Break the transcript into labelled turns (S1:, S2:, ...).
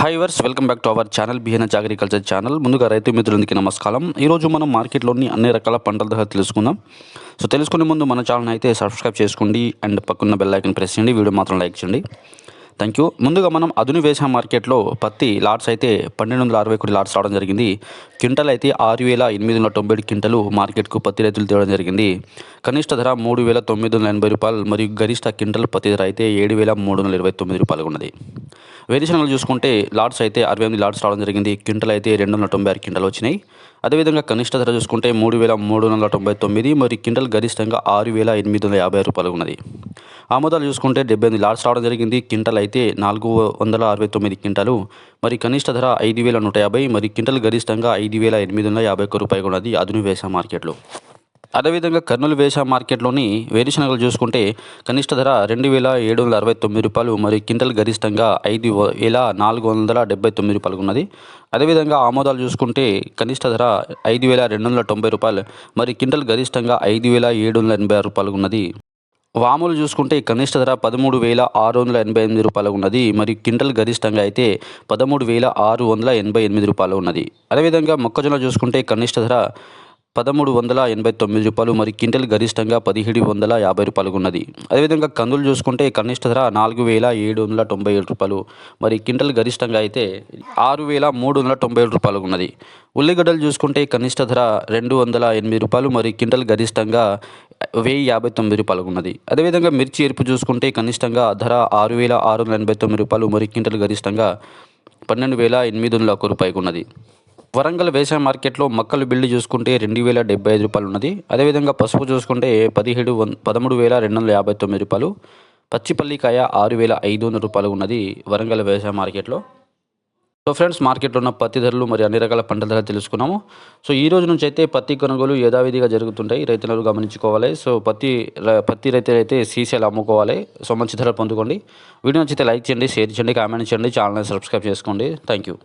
S1: హైవర్స్ verse welcome back to our channel బిహెన్ఎచ్ agriculture channel ముందుగా రైతు మిత్రులందరికీ నమస్కారం. ఈరోజు మనం మార్కెట్లోని అన్ని రకాల పంటల దగ్గర తెలుసుకుందాం. సో తెలుసుకునే ముందు మన ఛానల్ అయితే సబ్స్క్రైబ్ చేసుకోండి. అండ్ పక్కన బెల్ ఐకన్ ప్రెస్ చేయండి. వీడియో మాత్రం లైక్ చేయండి. థ్యాంక్ యూ ముందుగా మనం అదును వేసా మార్కెట్లో పత్తి లాట్స్ అయితే పన్నెండు వందల అరవై ఒకటి లాట్స్ రావడం జరిగింది. క్వింటల్ అయితే ఆరు వేల ఎనిమిది వందల తొంభై ఏడు క్వింటలు మార్కెట్కు పత్తి రైతులు తేవడం జరిగింది. కనిష్ట ధర మూడు వేల తొమ్మిది వందల ఎనభై రూపాయలు మరియు గరిష్ట క్వింటల్ పత్తి ధర అయితే ఏడు వేల మూడు వందల ఇరవై తొమ్మిది రూపాయలు ఉన్నది. వేరుశనగలు చూసుకుంటే లాట్స్ అయితే అరవై ఎనిమిది లాట్స్ రావడం జరిగింది. క్వింటల్ అయితే రెండు వందల తొంభై ఆరు క్వింటల్ వచ్చినాయి. అదేవిధంగా కనిష్ట ధర చూసుకుంటే మూడు వేల మూడు వందల తొంభై తొమ్మిది మరియు క్వింటల్ గరిష్టంగా ఆరు వేల ఎనిమిది వందల యాభై రూపాయలు ఉన్నది. ఆమోదాలు చూసుకుంటే డెబ్బై ఎనిమిది లాట్స్ రావడం జరిగింది. క్వింటల్ అయితే నాలుగు వందల అరవై తొమ్మిది క్వింటాలు. మరి కనిష్ట ధర ఐదు వేల నూట యాభై మరి క్వింటల్ గరిష్టంగా ఐదు వేల ఎనిమిది వందల యాభై ఒక్క రూపాయలు ఉన్నది అదును వేసా మార్కెట్లో. అదేవిధంగా కర్నూలు వేసా మార్కెట్లోని వేరుశనగలు చూసుకుంటే కనిష్ట ధర రెండు వేల ఏడు వందల అరవై తొమ్మిది రూపాయలు మరియు క్వింటల్ గరిష్టంగా ఐదు వేల నాలుగు వందల డెబ్బై తొమ్మిది రూపాయలు ఉన్నది. అదేవిధంగా ఆమోదాలు చూసుకుంటే కనిష్ట ధర ఐదు వేల రెండు వందల తొంభై రూపాయలు మరి క్వింటల్ గరిష్టంగా ఐదు వేల ఏడు వందల ఎనభై ఆరు రూపాయలు ఉన్నది. వాములు చూసుకుంటే కనిష్ట ధర పదమూడు వేల ఆరు వందల ఎనభై ఎనిమిది రూపాయలు ఉన్నది. మరియు క్వింటల్ గరిష్టంగా అయితే పదమూడు వేల ఆరు వందల ఎనభై ఎనిమిది రూపాయలు ఉన్నది. అదేవిధంగా మొక్కజొన్న చూసుకుంటే కనిష్ట ధర పదమూడు వందల ఎనభై తొమ్మిది రూపాయలు మరి క్వింటల్ గరిష్టంగా పదిహేడు వందల యాభై రూపాయలు ఉన్నది. అదేవిధంగా కందులు చూసుకుంటే కనిష్ట ధర నాలుగు వేల ఏడు వందల తొంభై ఏడు రూపాయలు మరి క్వింటల్ గరిష్టంగా అయితే ఆరు వేల మూడు వందల తొంభై ఏడు రూపాయలు ఉన్నది. ఉల్లిగడ్డలు చూసుకుంటే కనిష్ట ధర రెండు వందల ఎనిమిది రూపాయలు మరి క్వింటల్ గరిష్టంగా వెయ్యి యాభై తొమ్మిది రూపాయలుగా ఉన్నది. అదేవిధంగా మిర్చి ఎరుపు చూసుకుంటే కనిష్టంగా ధర ఆరు వేల ఆరు వందల ఎనభై తొమ్మిది రూపాయలు మరి క్వింటల్ గరిష్టంగా పన్నెండు వేల ఎనిమిది వందల ఒక రూపాయికి ఉన్నది వరంగల్ వ్యవసాయ మార్కెట్లో మొక్కలు బిల్లు చూసుకుంటే రెండు వేల డెబ్బై ఐదు రూపాయలు ఉన్నది అదేవిధంగా పసుపు చూసుకుంటే పదిహేడు వన్ పదమూడు వేల రెండు వందల యాభై తొమ్మిది రూపాయలు పచ్చిపల్లికాయ ఆరు వేల ఐదు వందల రూపాయలు ఉన్నది వరంగల్ వ్యవసాయ మార్కెట్లో. సో ఫ్రెండ్స్ మార్కెట్లో ఉన్న పత్తి ధరలు మరి అన్ని రకాల పంటల ధరలు తెలుసుకున్నాము. సో ఈ రోజు నుంచి అయితే పత్తి కొనుగోలు యథావిధిగా జరుగుతుంటాయి. రైతులు గమనించుకోవాలి. సో పత్తి పత్తి రైతులు అయితే సీసీలు అమ్ముకోవాలి. సో మంచి ధర పొందుకోండి. వీడియో నచ్చితే లైక్ చేయండి షేర్ చేయండి కామెంట్ చేయండి ఛానల్ని సబ్స్క్రైబ్ చేసుకోండి. Thank you